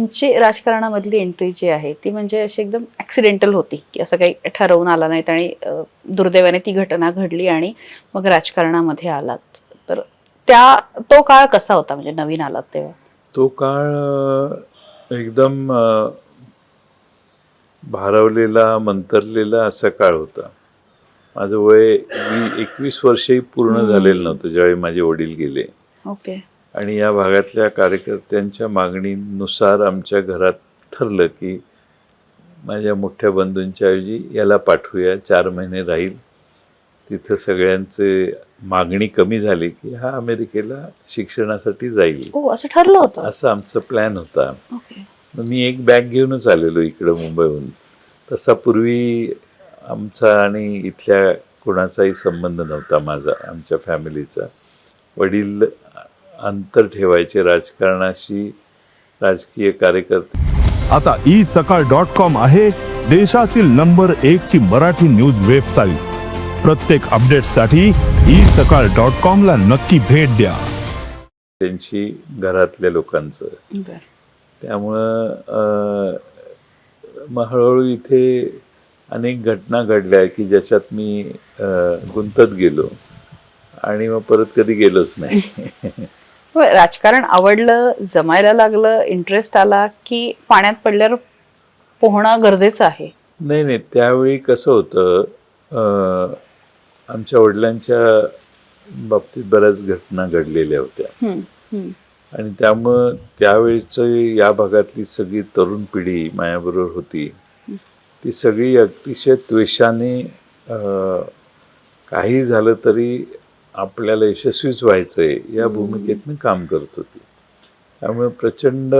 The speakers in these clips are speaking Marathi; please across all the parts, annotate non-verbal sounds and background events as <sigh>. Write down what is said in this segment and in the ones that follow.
तुमची राजकारणामधली एंट्री जी आहे ती म्हणजे अशी एकदम ऍक्सिडेंटल होती की असं काही ठरवून आला नाहीत आणि दुर्दैवाने ती घटना घडली आणि मग राजकारणामध्ये आलात. तर त्या तो काळ कसा होता? म्हणजे नवीन आलात तेव्हा? तो काळ एकदम भारावलेला मंतरलेला असा काळ होता. माझं वय मी एकवीस वर्षही पूर्ण झालेलं नव्हतं ज्यावेळी माझे वडील गेले. ओके. आणि या भागातल्या कार्यकर्त्यांच्या मागणीनुसार आमच्या घरात ठरलं की माझ्या मोठ्या बंधूंच्या ऐवजी याला पाठवूया चार महिने राहील. तिथं सगळ्यांचे मागणी कमी झाली की हा अमेरिकेला शिक्षणासाठी जाईल. असं ठरलं होतं? असं आमचं प्लॅन होता. मी एक बॅग घेऊनच आलेलो इकडं मुंबईहून. तसा पूर्वी आमचा आणि इथल्या कोणाचाही संबंध नव्हता माझा आमच्या फॅमिलीचा. वडील अंतर ठेवायचे राजकारणाशी राजकीय कार्यकर्ते. आता ई सकाळ डॉट कॉम आहे देशातील नंबर एक ची मराठी न्यूज वेबसाईट. प्रत्येक अपडेटसाठी ई सकाळ डॉट कॉम ला नक्की भेट द्या. त्यांची घरातल्या लोकांचं. त्यामुळं मग हळूहळू इथे अनेक घटना घडल्या की ज्याच्यात मी गुंतत गेलो. आणि मग परत कधी गेलोच नाही. <laughs> राजकारण आवडलं जमायला लागलं इंटरेस्ट आला की पाण्यात पडल्यावर पोहणं गरजेचं आहे? नाही नाही. त्यावेळी कसं होतं आमच्या वडिलांच्या बाबतीत बऱ्याच घटना घडलेल्या होत्या. आणि त्यामुळं त्यावेळीचं या भागातली सगळी तरुण पिढी माझ्याबरोबर होती. ती सगळी अतिशय त्वेषाने काही झालं तरी आपल्याला यशस्वीच व्हायचंय या भूमिकेतनं काम करत होती. त्यामुळे प्रचंड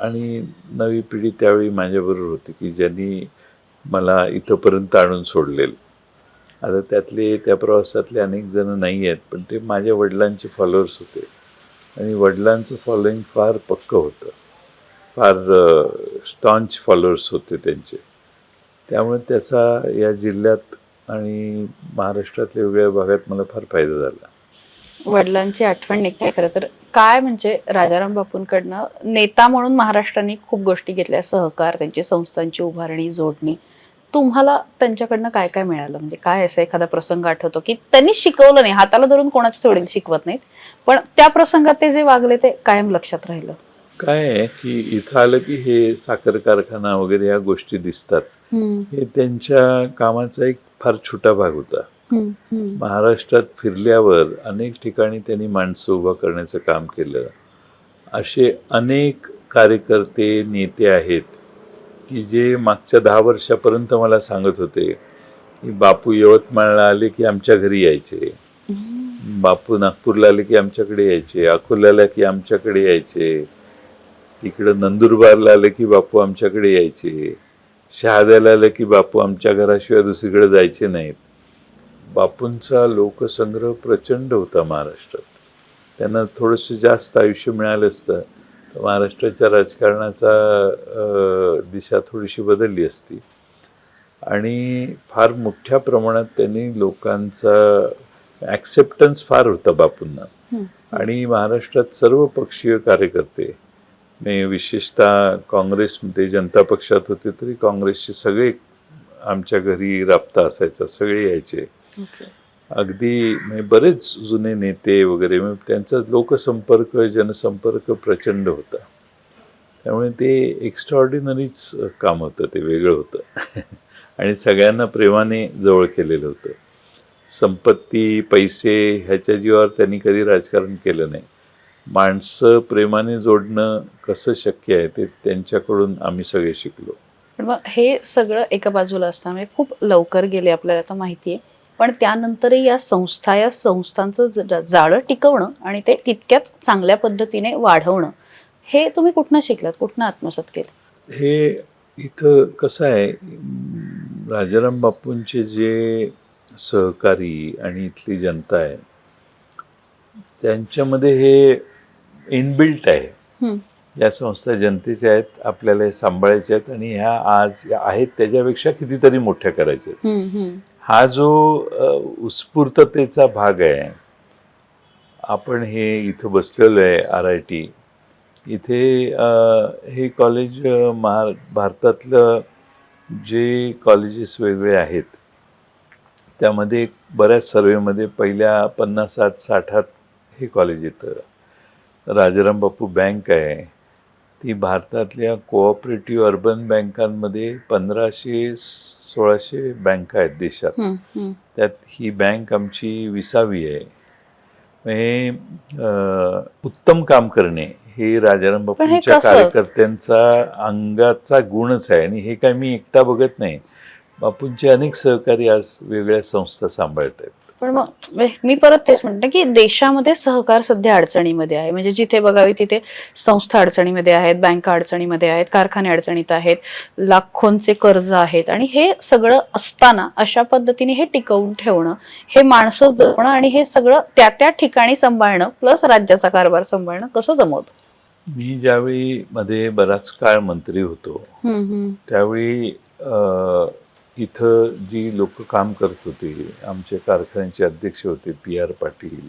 आणि नवी पिढी त्यावेळी माझ्याबरोबर होती की ज्यांनी मला इथंपर्यंत आणून सोडलेलं. आता त्यातले त्या प्रवासातले अनेक जण नाही आहेत पण ते माझ्या वडिलांचे फॉलोअर्स होते. आणि वडिलांचं फॉलोईंग फार पक्कं होतं. फार स्टॉन्च फॉलोअर्स होते त्यांचे. त्यामुळे त्याचा या जिल्ह्यात आणि महाराष्ट्रातल्या वेगळ्या भागात मला फार फायदा झाला. वडिलांची आठवण निघते खरं तर. काय म्हणजे राजाराम बापूंकडनं नेता म्हणून महाराष्ट्राने खूप गोष्टी घेतल्या. सहकार त्यांची संस्थांची उभारणी जोडणी. तुम्हाला त्यांच्याकडनं काय काय मिळालं? म्हणजे काय असं एखादा प्रसंग आठवतो की त्यांनी शिकवलं नाही? हाताला धरून कोणाचे वडील शिकवत नाहीत. पण त्या प्रसंगात ते जे वागले ते कायम लक्षात राहिलं. काय आहे की इथं आलं की हे साखर कारखाना वगैरे या गोष्टी दिसतात. हे त्यांच्या कामाचा एक फार छोटा भाग होता. महाराष्ट्रात फिरल्यावर अनेक ठिकाणी त्यांनी माणसं उभं करण्याचं काम केलं. असे अनेक कार्यकर्ते नेते आहेत की जे मागच्या दहा वर्षापर्यंत मला सांगत होते की बापू यवतमाळला आले की आमच्या घरी यायचे. बापू नागपूरला आले की आमच्याकडे यायचे. अकोल्याला की आमच्याकडे यायचे. इकडं नंदुरबारला आले की बापू आमच्याकडे यायचे. शहाद्याला आले की बापू आमच्या घराशिवाय दुसरीकडे जायचे नाहीत. बापूंचा लोकसंग्रह प्रचंड होता महाराष्ट्रात. त्यांना थोडंसं जास्त आयुष्य मिळालं असतं. तर महाराष्ट्राच्या राजकारणाचा दिशा थोडीशी बदलली असती. आणि फार मोठ्या प्रमाणात त्यांनी लोकांचा ॲक्सेप्टन्स फार होता बापूंना. आणि महाराष्ट्रात सर्व पक्षीय कार्यकर्ते मी विशेषतः काँग्रेसमध्ये जनता पक्षात होते तरी काँग्रेसचे सगळे आमच्या घरी राबता असायचा सगळे यायचे. अगदी म्हणजे बरेच जुने नेते वगैरे मग त्यांचा लोकसंपर्क जनसंपर्क प्रचंड होता. त्यामुळे ते एक्स्ट्रॉर्डिनरीच काम होतं ते वेगळं होतं. <laughs> आणि सगळ्यांना प्रेमाने जवळ केलेलं होतं. संपत्ती पैसे ह्याच्या जीवावर त्यांनी कधी राजकारण केलं नाही. माणसं प्रेमाने जोडणं कसं शक्य आहे ते त्यांच्याकडून आम्ही सगळे शिकलो. पण मग हे सगळं एका बाजूला असताना म्हणजे खूप लवकर गेले आपल्याला आता माहिती आहे. पण त्यानंतरही या संस्था या संस्थांचं जाळं टिकवणं आणि ते तितक्याच चांगल्या पद्धतीने वाढवणं हे तुम्ही कुठनं शिकलात? कुठनं आत्मसात केलं? हे इथं कसं आहे राजाराम बापूंचे जे सहकारी आणि इथली जनता आहे त्यांच्यामध्ये हे इनबिल्ट आहे. या संस्था जनतेच्या आहेत आपल्याला हे सांभाळायच्या आहेत आणि ह्या आज आहेत त्याच्यापेक्षा कितीतरी मोठ्या करायच्या आहेत. हा जो उत्स्फूर्ततेचा भाग आहे आपण हे इथं बसलेलो आहे आर आय टी इथे हे कॉलेज महा भारतातलं जे कॉलेजेस वेगळे आहेत त्यामध्ये बऱ्याच सर्वेमध्ये पहिल्या पन्नासात साठात हे कॉलेज येतं राजाराम बापू बँक आहे. ती भारतातल्या कोऑपरेटिव्ह अर्बन बँकांमध्ये पंधराशे सोळाशे बँका आहेत देशात. त्यात ही बँक आमची विसावी आहे. हे उत्तम काम करणे हे राजाराम बापूंच्या? कार्यकर्त्यांचा अंगाचा गुणच आहे आणि हे काय मी एकटा बघत नाही. बापूंचे अनेक सहकारी आज वेगळ्या संस्था सांभाळत आहेत पण मग म्हणजे मी परत तेच म्हणते की देशामध्ये सहकार सध्या अडचणीमध्ये आहे म्हणजे जिथे बघावी तिथे संस्था अडचणीमध्ये आहेत बँका अडचणीमध्ये आहेत कारखाने अडचणीत आहेत लाखोंचे कर्ज आहेत आणि हे सगळं असताना अशा पद्धतीने हे टिकवून ठेवणं हे माणसं जपणं आणि हे सगळं त्या त्या ठिकाणी सांभाळणं प्लस राज्याचा कारभार सांभाळणं कसं जमवतं मी ज्यावेळी मध्ये बराच काळ मंत्री होतो. त्यावेळी अ, इथं जी लोक काम करत होते आमचे कारखान्याचे अध्यक्ष होते पी आर पाटील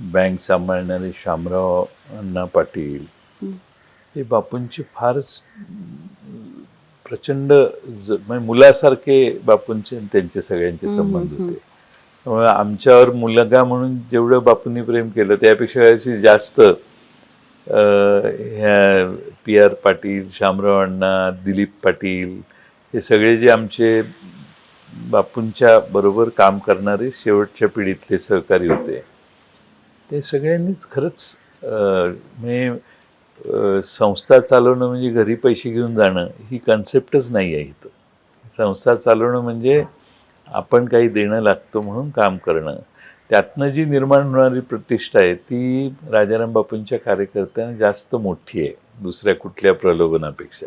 बँक सांभाळणारे शामराव अण्णा पाटील हं. बापूंचे फारच प्रचंड ज- म्हणजे मुलासारखे बापूंचे आणि त्यांचे सगळ्यांचे संबंध. होते त्यामुळे आमच्यावर मुलगा म्हणून जेवढं बापूंनी प्रेम केलं त्यापेक्षा जास्त ह्या पी आर पाटील शामराव अण्णा दिलीप पाटील हे सगळे जे आमचे बापूंच्या बरोबर काम करणारे शेवटच्या पिढीतले सहकारी होते ते सगळ्यांनीच खरंच म्हणजे संस्था चालवणं म्हणजे घरी पैसे घेऊन जाणं ही कन्सेप्टच नाही आहे इथं. संस्था चालवणं म्हणजे आपण काही देणं लागतो म्हणून काम करणं. त्यातनं जी निर्माण होणारी प्रतिष्ठा आहे ती राजाराम बापूंच्या कार्यकर्त्यांना जास्त मोठी आहे दुसऱ्या कुठल्या प्रलोभनापेक्षा.